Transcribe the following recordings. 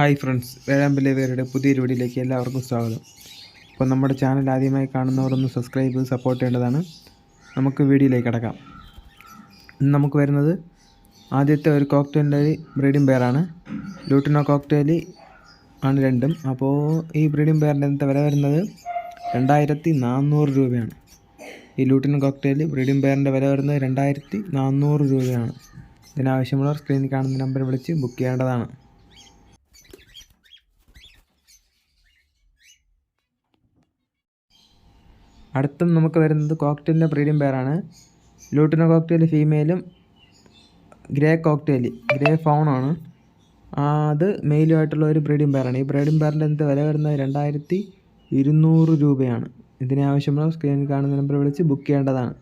Hi friends വേഴാമ്പലേവരുടെ പുതിയ വീഡിയോയിലേക്ക് എല്ലാവർക്കും സ്വാഗതം. അപ്പോൾ നമ്മുടെ ചാനൽ ആദ്യമായി കാണുന്നവരൊന്ന് സബ്സ്ക്രൈബ് ചെയ്ത് സപ്പോർട്ട് ചെയ്യേണ്ടതാണ്. നമുക്ക് വീഡിയോയിലേക്ക് കിടക്കാം. ഇന്ന് നമുക്ക് വരുന്നത് ആദ്യത്തെ ഒരു കോക്ടെയിലിന്റെ ബ്രീഡിംഗ് പെയറാണ് ലൂട്ടിനോ കോക്ടെയിൽ ആണ്. രണ്ടും. അപ്പോൾ ഈ ബ്രീഡിംഗ് പെയറിന്റെ ഇന്നത്തെ വില വരുന്നത് രണ്ടായിരത്തി നാനൂറ് രൂപയാണ്. ഈ ലൂട്ടിനോ കോക്ടെയിൽ ബ്രീഡിംഗ് പെയറിന്റെ വില വരുന്നത് രണ്ടായിരത്തി നാനൂറ് രൂപയാണ്. ഇതിനാവശ്യമുള്ളവർ സ്ക്രീനിൽ കാണുന്ന നമ്പർ വിളിച്ച് ബുക്ക് ചെയ്യേണ്ടതാണ്. അടുത്തും നമുക്ക് വരുന്നത് കോക്ടെയിലിന്റെ ബ്രീഡിംഗ് പെയറാണ് ലൂട്ടിനോ കോക്ടെയിൽ ഫീമെയിലും ഗ്രേ കോക്ടെയിൽ ഗ്രേ ഫൗണാണ് അത് മെയിലുമായിട്ടുള്ള ഒരു ബ്രീഡിംഗ് പെയറാണ് ഈ ബ്രീഡിംഗ് പെയറിന്റെ ഇന്നത്തെ വില വരുന്നത്? രണ്ടായിരത്തി ഇരുന്നൂറ് രൂപയാണ്. ഇതിന് ആവശ്യമുള്ള സ്ക്രീനിൽ കാണുന്ന നമ്പർ വിളിച്ച് ബുക്ക് ചെയ്യേണ്ടതാണ്.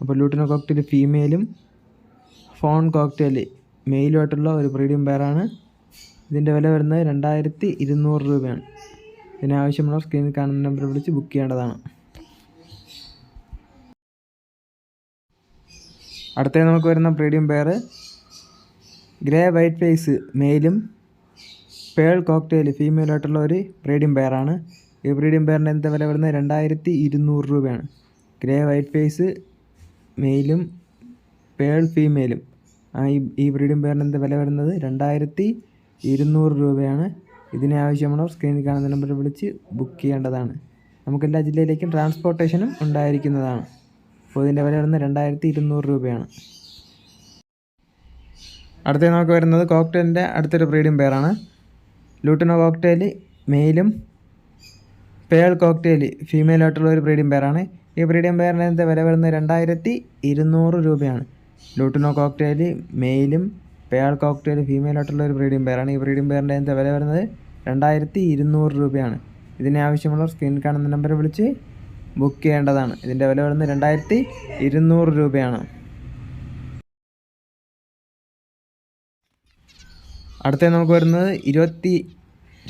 അപ്പോൾ ലൂട്ടിനോ കോക്ടെയിൽ ഫീമെയിലും ഫോൺ കോക്ടെയിൽ മെയിലുമായിട്ടുള്ള ഒരു ബ്രീഡിംഗ് പെയറാണ് ഇതിന്റെ വില വരുന്നത് രണ്ടായിരത്തി ഇരുന്നൂറ് രൂപയാണ്. ഇതിനാവശ്യമുള്ള സ്ക്രീനിൽ കാണുന്ന നമ്പർ വിളിച്ച് ബുക്ക് ചെയ്യേണ്ടതാണ്. അടുത്തത് നമുക്ക് വരുന്ന പ്രീഡിയം പെയർ ഗ്രേ വൈറ്റ് ഫേസ് മെയിലും പേൾ കോക്ടെയിൽ ഫീമെയിലായിട്ടുള്ള ഒരു ബ്രീഡിംഗ് പെയറാണ് ഈ ബ്രീഡിംഗ് പെയറിന് എന്താ വില വരുന്നത്? രണ്ടായിരത്തി ഇരുന്നൂറ് രൂപയാണ് ഗ്രേ വൈറ്റ് ഫേസ് മെയിലും പേൾ ഫീമെയിലും ഈ ബ്രീഡിംഗ് പെയറിന് എന്താ വില വരുന്നത്? രണ്ടായിരത്തി ഇരുന്നൂറ് രൂപയാണ്. ഇതിന് ആവശ്യമുള്ളവർ സ്ക്രീനിൽ കാണുന്ന നമ്പറിൽ വിളിച്ച് ബുക്ക് ചെയ്യേണ്ടതാണ്. നമുക്ക് എല്ലാ ജില്ലയിലേക്കും ട്രാൻസ്പോർട്ടേഷനും ഉണ്ടായിരിക്കുന്നതാണ്. അപ്പോൾ ഇതിന്റെ വില വരുന്നത് രണ്ടായിരത്തി ഇരുന്നൂറ് രൂപയാണ്. അടുത്ത നമുക്ക് വരുന്നത് കോക്ടെയിലിന്റെ അടുത്തൊരു ബ്രീഡിംഗ് പേരാണ് ലൂട്ടിനോ കോക്ടെയിൽ മെയിലും പേൾ കോക്ടെയിൽ ഫീമെയിലായിട്ടുള്ള ഒരു ബ്രീഡിംഗ് പേരാണ് ഈ ബ്രീഡിംഗ് പേരിന്റെ വില വരുന്നത് രണ്ടായിരത്തി ഇരുന്നൂറ് രൂപയാണ് ലൂട്ടിനോ കോക്ടെയിൽ മെയിലും പേൾ കോക്ടെയിൽ ഫീമെയിലായിട്ടുള്ള ഒരു ബ്രീഡിംഗ് പെയറാണ് ഈ ബ്രീഡിംഗ് പെയറിന്റെ എന്താ വില വരുന്നത്? രണ്ടായിരത്തി ഇരുന്നൂറ് രൂപയാണ്. ഇതിന് ആവശ്യമുള്ള സ്ക്രീൻ കാണുന്ന നമ്പർ വിളിച്ച് ബുക്ക് ചെയ്യേണ്ടതാണ്. ഇതിന്റെ വില വരുന്നത് രണ്ടായിരത്തി ഇരുന്നൂറ് രൂപയാണ്. അടുത്ത നമുക്ക് വരുന്നത് ഇരുപത്തി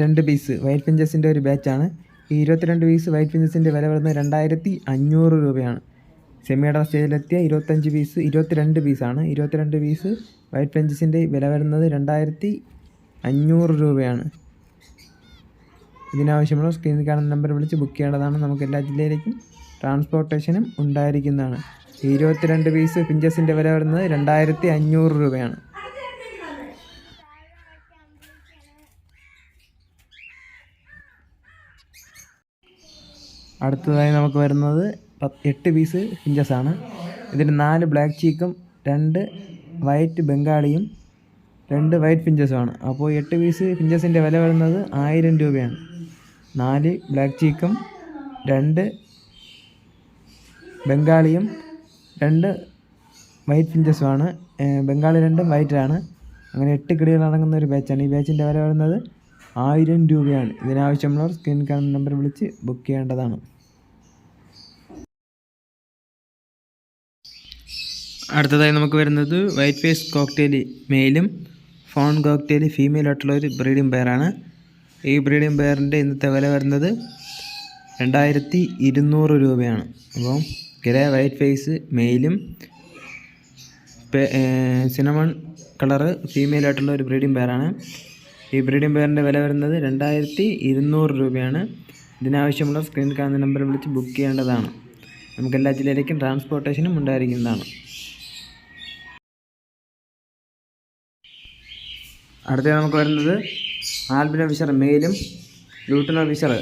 രണ്ട് പീസ് വൈറ്റ് പിഞ്ചസിന്റെ ഒരു ബാച്ചാണ് ഈ ഇരുപത്തിരണ്ട് പീസ് വൈറ്റ് പിഞ്ചസിന്റെ വില വരുന്നത് രണ്ടായിരത്തി അഞ്ഞൂറ് രൂപയാണ് സെമിയുടെ സ്റ്റേജിലെത്തിയ ഇരുപത്തഞ്ച് പീസ് ഇരുപത്തിരണ്ട് പീസാണ് ഇരുപത്തിരണ്ട് പീസ് വൈറ്റ് പെഞ്ചസിന്റെ വില വരുന്നത് രണ്ടായിരത്തി അഞ്ഞൂറ് രൂപയാണ്. ഇതിനാവശ്യമുള്ള സ്ക്രീനിൽ കാണുന്ന നമ്പർ വിളിച്ച് ബുക്ക് ചെയ്യേണ്ടതാണ്. നമുക്ക് എല്ലാ ജില്ലയിലേക്കും ട്രാൻസ്പോർട്ടേഷനും ഉണ്ടായിരിക്കുന്നതാണ്. ഇരുപത്തിരണ്ട് പീസ് പിഞ്ചസിന്റെ വില വരുന്നത് രണ്ടായിരത്തി അഞ്ഞൂറ് രൂപയാണ്. അടുത്തതായി നമുക്ക് വരുന്നത് എട്ട് പീസ് ആണ്. ഇതിൽ നാല് ബ്ലാക്ക് ചീക്കും രണ്ട് വൈറ്റ് ബംഗാളിയും രണ്ട് വൈറ്റ് ഫിഞ്ചസുമാണ് അപ്പോൾ എട്ട് പീസ് ഫിഞ്ചസിന്റെ വില വരുന്നത് ആയിരം രൂപയാണ്. നാല് ബ്ലാക്ക് ചീക്കും രണ്ട് ബംഗാളിയും രണ്ട് വൈറ്റ് ഫിഞ്ചസുമാണ് ബംഗാളി രണ്ടും വൈറ്റാണ്. അങ്ങനെ എട്ട് കിളികൾ അടങ്ങുന്ന ഒരു ബാച്ചാണ്. ഈ ബാച്ചിന്റെ വില വരുന്നത് ആയിരം രൂപയാണ്. ഇതിനാവശ്യമുള്ളവർ സ്ക്രീൻ കാർഡ് നമ്പർ വിളിച്ച് ബുക്ക് ചെയ്യേണ്ടതാണ്. അടുത്തതായി നമുക്ക് വരുന്നത് വൈറ്റ് ഫേസ് കോക്ടെയിൽ മെയിലും ഫോൺ കോക്ടെയിൽ ഫീമെയിൽ ആയിട്ടുള്ള ഒരു ബ്രീഡിംഗ് പെയറാണ് ഈ ബ്രീഡിംഗ് പെയറിന്റെ ഇന്നത്തെ വില വരുന്നത് രണ്ടായിരത്തി ഇരുന്നൂറ് രൂപയാണ്. അപ്പം ഗ്രേ വൈറ്റ് ഫേസ് മെയിലും സിനമൺ കളറ് ഫീമെയിൽ ആയിട്ടുള്ള ഒരു ബ്രീഡിംഗ് പെയറാണ് ഈ ബ്രീഡിംഗ് പെയറിന്റെ വില വരുന്നത് രണ്ടായിരത്തി ഇരുന്നൂറ് രൂപയാണ്. ഇതിനാവശ്യമുള്ള സ്ക്രീൻ കാണുന്ന നമ്പർ വിളിച്ച് ബുക്ക് ചെയ്യേണ്ടതാണ്. നമുക്ക് എല്ലാ ജില്ലയിലേക്കും ട്രാൻസ്പോർട്ടേഷനും ഉണ്ടായിരിക്കുന്നതാണ്. അടുത്ത നമുക്ക് വരുന്നത് ആൽബിൻ ഓഫീസർ മെയിലും ലൂട്ടൻ ഓഫീസർ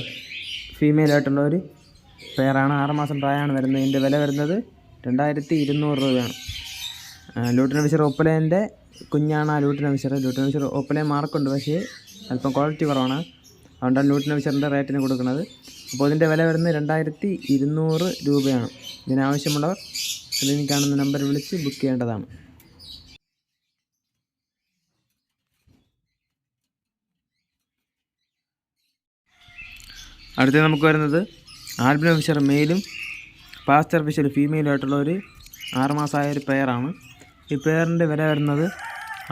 ഫീമെയിലായിട്ടുള്ള ഒരു പെയറാണ് ആറുമാസം പ്രായമാണ് വരുന്നത്. ഇതിന്റെ വില വരുന്നത് രണ്ടായിരത്തി ഇരുന്നൂറ് രൂപയാണ്. ലൂട്ടൻ ഓഫീസർ ഒപ്പലേന്റെ കുഞ്ഞാണ് ആ ലൂട്ടൻ ഓഫീസർ. ലൂട്ടൻ ഓഫീസർ ഒപ്പലേ മാർക്കുണ്ട് പക്ഷേ അല്പം ക്വാളിറ്റി കുറവാണ്. അതുകൊണ്ടാണ് ലൂട്ടൻ ഓഫീസറിന്റെ റേറ്റിന് കൊടുക്കുന്നത്. അപ്പോൾ ഇതിന്റെ വില വരുന്നത് രണ്ടായിരത്തി ഇരുന്നൂറ് രൂപയാണ്. ഇതിനാവശ്യമുള്ളവർ സ്ക്രീനിൽ കാണുന്ന നമ്പർ വിളിച്ച് ബുക്ക് ചെയ്യേണ്ടതാണ്. അടുത്ത നമുക്ക് വരുന്നത് ആൽബിനോ ഫിഷർ മെയിലും പാസ്റ്റർ ഫിഷർ ഫീമെയിലും ആയിട്ടുള്ള ഒരു ആറുമാസമായ ഒരു പെയറാണ്. ഈ പെയറിന്റെ വില വരുന്നത്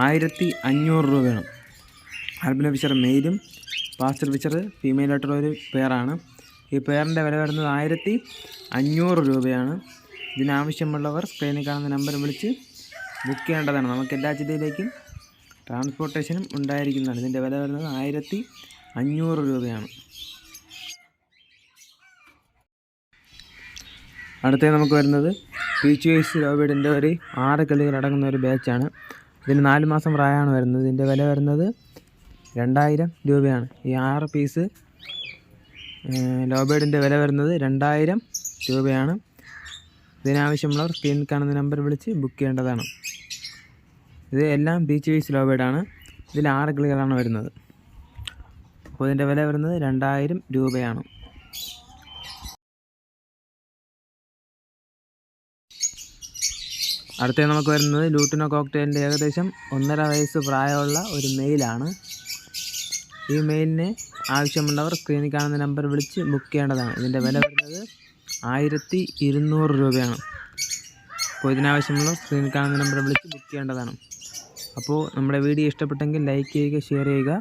ആയിരത്തി അഞ്ഞൂറ് രൂപയാണ് ആൽബിനോ ഫിഷർ മെയിലും പാസ്റ്റർ ഫിഷർ ഫീമെയിലായിട്ടുള്ള ഒരു പെയറാണ്. ഈ പെയറിന്റെ വില വരുന്നത് ആയിരത്തി അഞ്ഞൂറ് രൂപയാണ്. ഇതിനാവശ്യമുള്ളവർ സ്ക്രീനിൽ കാണുന്ന നമ്പർ വിളിച്ച് ബുക്ക് ചെയ്യേണ്ടതാണ്. നമുക്ക് എല്ലാ ജില്ലയിലേക്കും ട്രാൻസ്പോർട്ടേഷനും ഉണ്ടായിരിക്കുന്നതാണ്. ഇതിന്റെ വില വരുന്നത് ആയിരത്തി അഞ്ഞൂറ് രൂപയാണ്. അടുത്തത് നമുക്ക് വരുന്നത് പീച്ച് വൈസ് ലോബീഡിന്റെ ഒരു ആറ് അടങ്ങുന്ന ഒരു ബാച്ചാണ്. ഇതിന് നാല് മാസം പ്രായമാണ് വരുന്നത്. ഇതിന്റെ വില വരുന്നത് രണ്ടായിരം രൂപയാണ്. ഈ ആറ് പീസ് ലോബേഡിന്റെ വില വരുന്നത് രണ്ടായിരം രൂപയാണ്. ഇതിനാവശ്യമുള്ളവർ സ്ക്രീനിൽ കാണുന്ന നമ്പർ വിളിച്ച് ബുക്ക് ചെയ്യേണ്ടതാണ്. ഇത് എല്ലാം ബീച്ച് വൈസ് ലോബേഡാണ് ഇതിൽ ആറ് കിളികളാണ് വരുന്നത്. അപ്പോൾ ഇതിന്റെ വില വരുന്നത് രണ്ടായിരം രൂപയാണ്. അടുത്ത നമുക്ക് വരുന്നത് ലൂട്ടിനോ കോക്ടെയിലിന്റെ ഏകദേശം ഒന്നര വയസ്സ് പ്രായമുള്ള ഒരു മെയിലാണ്. ഈ മെയിലിന് ആവശ്യമുള്ളവർ സ്ക്രീനിൽ കാണുന്ന നമ്പർ വിളിച്ച് ബുക്ക് ചെയ്യേണ്ടതാണ്. ഇതിന്റെ വില വരുന്നത് ആയിരത്തി ഇരുന്നൂറ് രൂപയാണ്. അപ്പോൾ ഇതിനാവശ്യമുള്ള സ്ക്രീനിൽ കാണുന്ന നമ്പർ വിളിച്ച് ബുക്ക് ചെയ്യേണ്ടതാണ്. അപ്പോൾ നമ്മുടെ വീഡിയോ ഇഷ്ടപ്പെട്ടെങ്കിൽ ലൈക്ക് ചെയ്യുക ഷെയർ ചെയ്യുക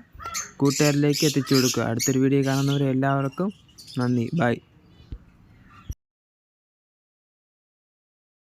കൂട്ടുകാരിലേക്ക് എത്തിച്ചു കൊടുക്കുക. അടുത്തൊരു വീഡിയോ കാണുന്നവരെ എല്ലാവർക്കും നന്ദി. ബൈ